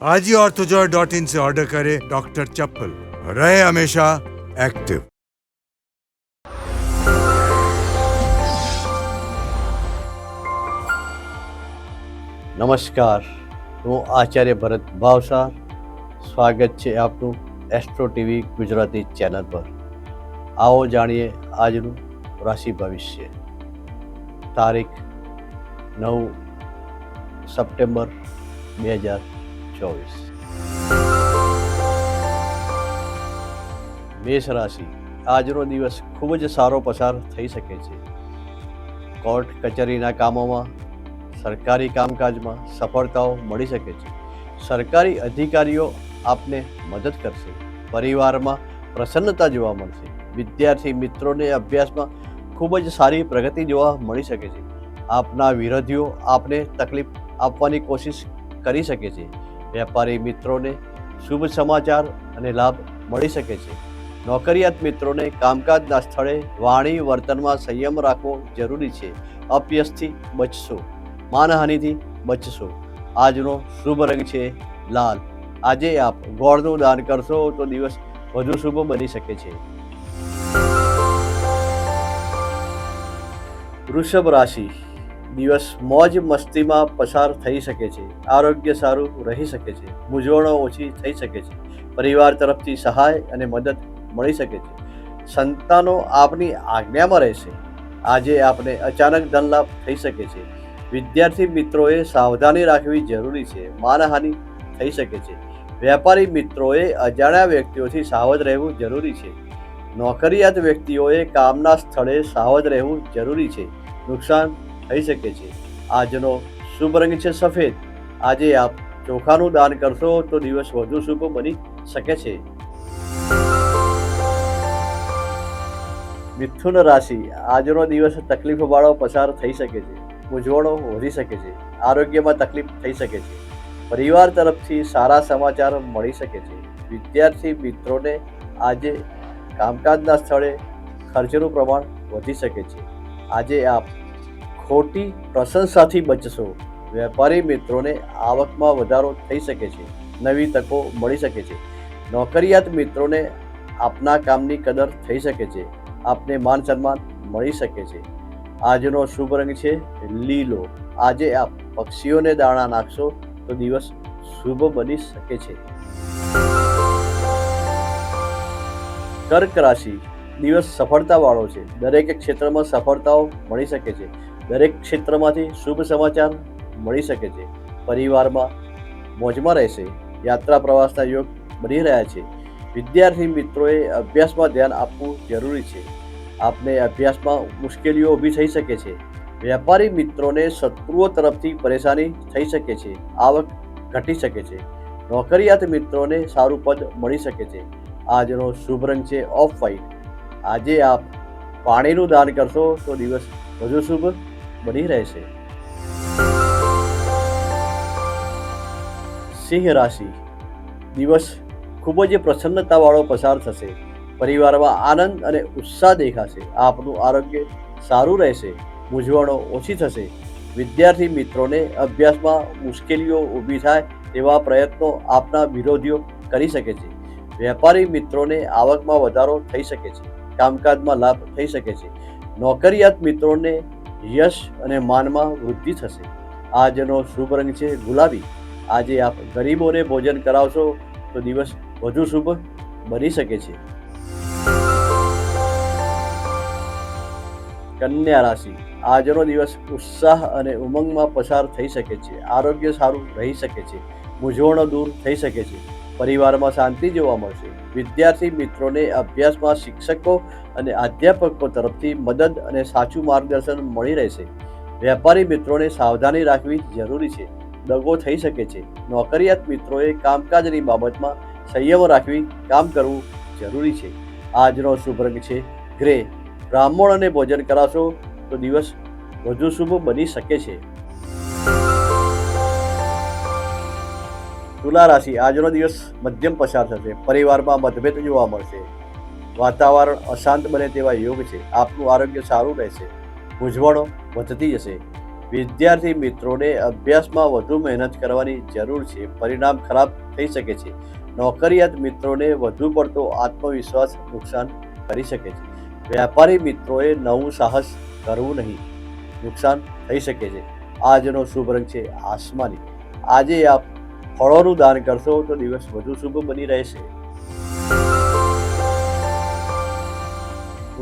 आज ही ऑर्थोजॉय dot in से order करें डॉक्टर चप्पल रहे हमेशा एक्टिव નમસ્કાર હું આચાર્ય ભરત ભાવસાર સ્વાગત છે આપનું એસ્ટ્રો ટીવી ગુજરાતી ચેનલ પર આવો જાણીએ આજનું રાશિ ભવિષ્ય તારીખ નવ સપ્ટેમ્બર બે હજાર ચોવીસ મેષ રાશિ. આજનો દિવસ ખૂબ જ સારો પસાર થઈ શકે છે. કોર્ટ, કચેરીના કામોમાં, સરકારી કામકાજમાં સફળતાઓ મળી શકે છે. સરકારી અધિકારીઓ આપને મદદ કરશે. પરિવારમાં પ્રસન્નતા જોવા મળશે. વિદ્યાર્થી મિત્રોને અભ્યાસમાં ખૂબ જ સારી પ્રગતિ જોવા મળી શકે છે. આપના વિરોધીઓ આપને તકલીફ આપવાની કોશિશ કરી શકે છે. વેપારી મિત્રોને શુભ સમાચાર અને લાભ મળી શકે છે. નોકરિયાત મિત્રોને કામકાજના સ્થળે વાણી વર્તનમાં સંયમ રાખવો જરૂરી છે. અપયશથી બચશો. માનહાનિથી બચશો. આજનો શુભ રંગ છે લાલ. આજે આપ ગોળનું દાન કરશો તો દિવસ વધુ શુભ બની શકે છે. વૃષભ રાશિ. દિવસ મોજ મસ્તીમાં પસાર થઈ શકે છે, આરોગ્ય સારું રહી શકે છે, મૂંઝવણો ઓછી થઈ શકે છે, પરિવાર તરફથી સહાય અને મદદ મળી શકે છે. સંતાનો આપની આજ્ઞામાં રહેશે. આજે આપને અચાનક ધનલાભ થઈ શકે છે. વિદ્યાર્થી મિત્રોએ સાવધાની રાખવી જરૂરી છે, માનહાનિ થઈ શકે છે. વેપારી મિત્રોએ અજાણ્યા વ્યક્તિઓથી સાવધ રહેવું જરૂરી છે. નોકરિયાત વ્યક્તિઓએ કામના સ્થળે સાવધ રહેવું જરૂરી છે. નુકસાન થઈ શકે છે. આજનો શુભ રંગ છે સફેદ. આજે આપ ચોખાનું દાન કરશો તો દિવસ વધુ શુભ બની શકે છે. મિથુન રાશિ, આજનો દિવસ તકલીફવાળો પસાર થઈ શકે છે. મૂંઝવણો વધી શકે છે. આરોગ્યમાં તકલીફ થઈ શકે છે. પરિવાર તરફથી સારા સમાચાર મળી શકે છે. વિદ્યાર્થી મિત્રોને આજે કામકાજના સ્થળે ખર્ચનું પ્રમાણ વધી શકે છે. આજે આપ ખોટી પ્રશંસાથી બચશો. વેપારી મિત્રોને આવકમાં વધારો થઈ શકે છે, નવી તકો મળી શકે છે. નોકરિયાત મિત્રોને આપના કામની કદર થઈ શકે છે, આપને માન સન્માન મળી શકે છે. આજનો શુભ રંગ છે લીલો. આજે આપ પક્ષીઓને દાણા નાખશો તો દિવસ શુભ બની શકે છે. કર્ક રાશિ દિવસ સફળતાવાળો છે. દરેક ક્ષેત્રમાં સફળતાઓ મળી શકે છે. દરેક ક્ષેત્રમાંથી શુભ સમાચાર મળી શકે છે. પરિવારમાં મોજમાં રહેશે. યાત્રા પ્રવાસના યોગ બની રહ્યા છે. વિદ્યાર્થી મિત્રોએ અભ્યાસમાં ધ્યાન આપવું જરૂરી છે. આપને અભ્યાસમાં મુશ્કેલીઓ ઊભી થઈ શકે છે. વેપારી મિત્રોને શત્રુઓ તરફથી પરેશાની થઈ શકે છે. આવક ઘટી શકે છે. નોકરિયાત મિત્રોને સારું પદ મળી શકે છે. આજનો શુભ રંગ છે ઓફ વાઇટ આજે આપ પાણીનું દાન કરશો તો દિવસ વધુ શુભ બની રહેશે સિંહ રાશિ. દિવસ ખૂબ જ પ્રસન્નતાવાળો પસાર થશે. પરિવારમાં આનંદ અને ઉત્સાહ દેખાશે. આપનું આરોગ્ય સારું રહેશે. મૂંઝવણો ઓછી થશે. વિદ્યાર્થી મિત્રોને અભ્યાસમાં મુશ્કેલીઓ ઊભી થાય તેવા પ્રયત્નો આપના વિરોધીઓ કરી શકે છે. વેપારી મિત્રોને આવકમાં વધારો થઈ શકે છે. કામકાજમાં લાભ થઈ શકે છે. નોકરિયાત મિત્રોને યશ અને માનમાં વૃદ્ધિ થશે. આજનો શુભ રંગ છે ગુલાબી. આજે આપ ગરીબોને ભોજન કરાવશો તો દિવસ વધુ શુભ બની શકે છે. કન્યા રાશિ. આજનો દિવસ ઉત્સાહ અને ઉમંગમાં પસાર થઈ શકે છે. આરોગ્ય સારું રહી શકે છે. મૂંઝવણો દૂર થઈ શકે છે. પરિવારમાં શાંતિ જોવા મળશે. વિદ્યાર્થી મિત્રોને અભ્યાસમાં શિક્ષકો અને અધ્યાપકો તરફથી મદદ અને સાચું માર્ગદર્શન મળી રહેશે. વેપારી મિત્રોને સાવધાની રાખવી જરૂરી છે. દગો થઈ શકે છે. નોકરિયાત મિત્રોએ કામકાજની બાબતમાં સંયમ રાખવી, કામ કરવું જરૂરી છે. આજનો શુભ રંગ છે ગ્રે. બ્રાહ્મણોને ભોજન કરાશો તો દિવસ વધુ શુભ બની શકે છે. તુલા રાશિ આજનો દિવસ મધ્યમ પસાર થશે. પરિવારમાં મતભેદ જોવા મળશે. વાતાવરણ અશાંત બને તેવા યોગ છે. આપનું આરોગ્ય સારું રહેશે. મૂંઝવણો વધતી જશે. વિદ્યાર્થી મિત્રોને અભ્યાસમાં વધુ મહેનત કરવાની જરૂર છે. પરિણામ ખરાબ થઈ શકે છે. નોકરિયાત મિત્રોને વધુ પડતો આત્મવિશ્વાસ નુકસાન કરી શકે છે. વ્યાપારી મિત્રોએ નવું સાહસ કરવું નહીં. નુકસાન થઈ શકે છે. આજનો શુભ રંગ છે આસમાની. આજે આપ ફળોનું દાન કરશો તો દિવસ વધુ શુભ બની રહેશે.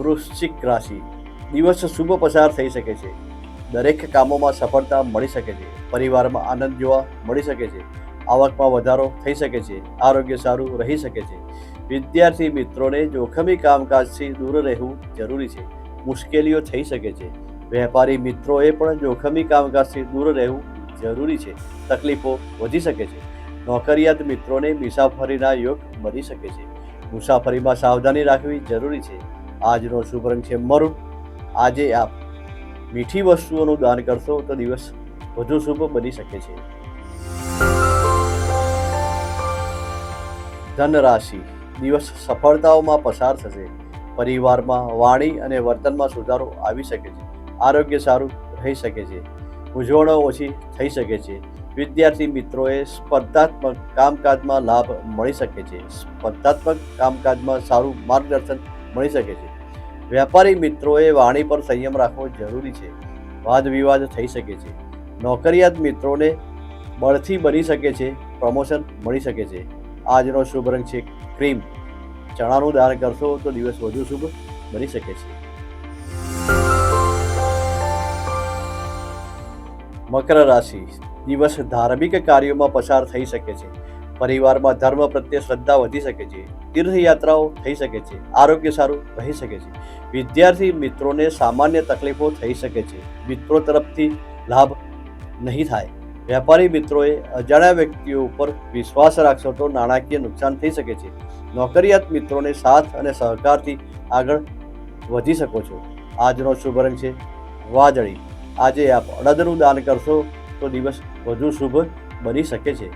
વૃશ્ચિક રાશિ. દિવસ શુભ પસાર થઈ શકે છે. દરેક કામોમાં સફળતા મળી શકે છે. પરિવારમાં આનંદ જોવા મળી શકે છે. આવકમાં વધારો થઈ શકે છે. આરોગ્ય સારું રહી શકે છે. વિદ્યાર્થી મિત્રોને જોખમી કામકાજથી દૂર રહેવું જરૂરી છે. મુશ્કેલીઓ થઈ શકે છે. વેપારી મિત્રોએ પણ જોખમી કામકાજથી દૂર રહેવું જરૂરી છે. તકલીફો વધી શકે છે. નોકરિયાત મિત્રોને મુસાફરીના યોગ બની શકે છે. મુસાફરીમાં સાવધાની રાખવી જરૂરી છે. આજનો શુભ રંગ છે મરૂન આજે આપ મીઠી વસ્તુઓનું દાન કરશો તો દિવસ વધુ શુભ બની શકે છે. ધન રાશિ દિવસ સફળતાઓમાં પસાર થશે. પરિવારમાં વાણી અને વર્તનમાં સુધારો આવી શકે છે. આરોગ્ય સારું રહી શકે છે. મૂંઝવણો ઓછી થઈ શકે છે. વિદ્યાર્થી મિત્રોએ સ્પર્ધાત્મક કામકાજમાં લાભ મળી શકે છે. સ્પર્ધાત્મક કામકાજમાં સારું માર્ગદર્શન મળી શકે છે. વેપારી મિત્રોએ વાણી પર સંયમ રાખવો જરૂરી છે. વાદ વિવાદ થઈ શકે છે. નોકરિયાત મિત્રોને બળથી બની શકે છે. પ્રમોશન મળી શકે છે. આજનો શુભ રંગ છે ક્રીમ. ચણાનું દાન કરશો તો દિવસ વધુ શુભ બની શકે છે. મકર રાશિ દિવસ ધાર્મિક કાર્યોમાં પસાર થઈ શકે છે. પરિવારમાં ધર્મ પ્રત્યે શ્રદ્ધા વધી શકે છે. તીર્થયાત્રાઓ થઈ શકે છે. આરોગ્ય સારું રહી શકે છે. વિદ્યાર્થી મિત્રોને સામાન્ય તકલીફો થઈ શકે છે. મિત્રો તરફથી લાભ નહીં થાય. વેપારી મિત્રોએ અજાણ્યા વ્યક્તિઓ ઉપર વિશ્વાસ રાખશો તો નાણાકીય નુકસાન થઈ શકે છે. નોકરિયાત મિત્રોને સાથ અને સહકારથી આગળ વધી શકો છો. આજનો શુભ રંગ છે. વાદળી. આજે આપ અડદનું દાન કરશો તો દિવસ વધુ શુભ બની શકે છે.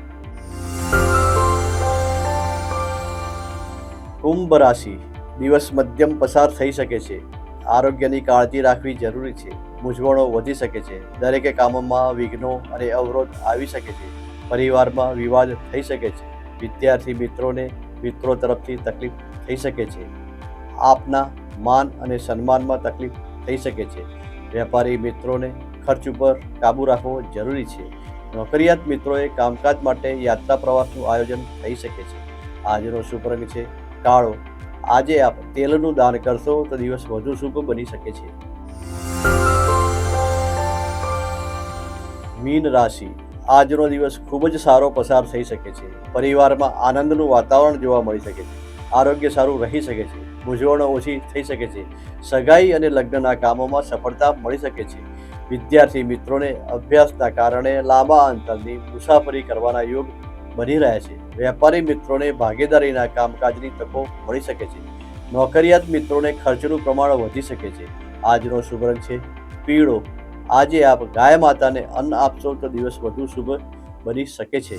કુંભ રાશિ દિવસ મધ્યમ પસાર થઈ શકે છે. આરોગ્યની કાળજી રાખવી જરૂરી છે. મૂંઝવણો વધી શકે છે. દરેકે કામોમાં વિઘ્નો અને અવરોધ આવી શકે છે. પરિવારમાં વિવાદ થઈ શકે છે. વિદ્યાર્થી મિત્રોને મિત્રો તરફથી તકલીફ થઈ શકે છે. આપના માન અને સન્માનમાં તકલીફ થઈ શકે છે. વેપારી મિત્રોને ખર્ચ ઉપર કાબૂ રાખવો જરૂરી છે. નોકરિયાત મિત્રોએ કામકાજ માટે યાત્રા પ્રવાસનું આયોજન થઈ શકે છે. આજનો શુભ રંગ છે કાળો. આજે આપ તેલનું દાન કરશો તો દિવસ વધુ શુભ બની શકે છે. મીન રાશિ. આજનો દિવસ ખૂબ જ સારો પસાર થઈ શકે છે. પરિવારમાં આનંદનું વાતાવરણ જોવા મળી શકે છે. આરોગ્ય સારું રહી શકે છે, મૂંઝવણો ઓછી થઈ શકે છે, સગાઈ અને લગ્નના કામોમાં સફળતા મળી શકે છે. વિદ્યાર્થી મિત્રોને અભ્યાસના કારણે લાંબા અંતરની મુસાફરી કરવાના યોગ બની રહ્યા છે. વેપારી મિત્રોને ભાગીદારીના કામકાજની તકો મળી શકે છે. નોકરિયાત મિત્રોને ખર્ચનું પ્રમાણ વધી શકે છે. આજનો શુભ રંગ છે પીળો. આજે આપ ગાય માતાને અન્ન આપશો તો દિવસ વધુ શુભ બની શકે છે.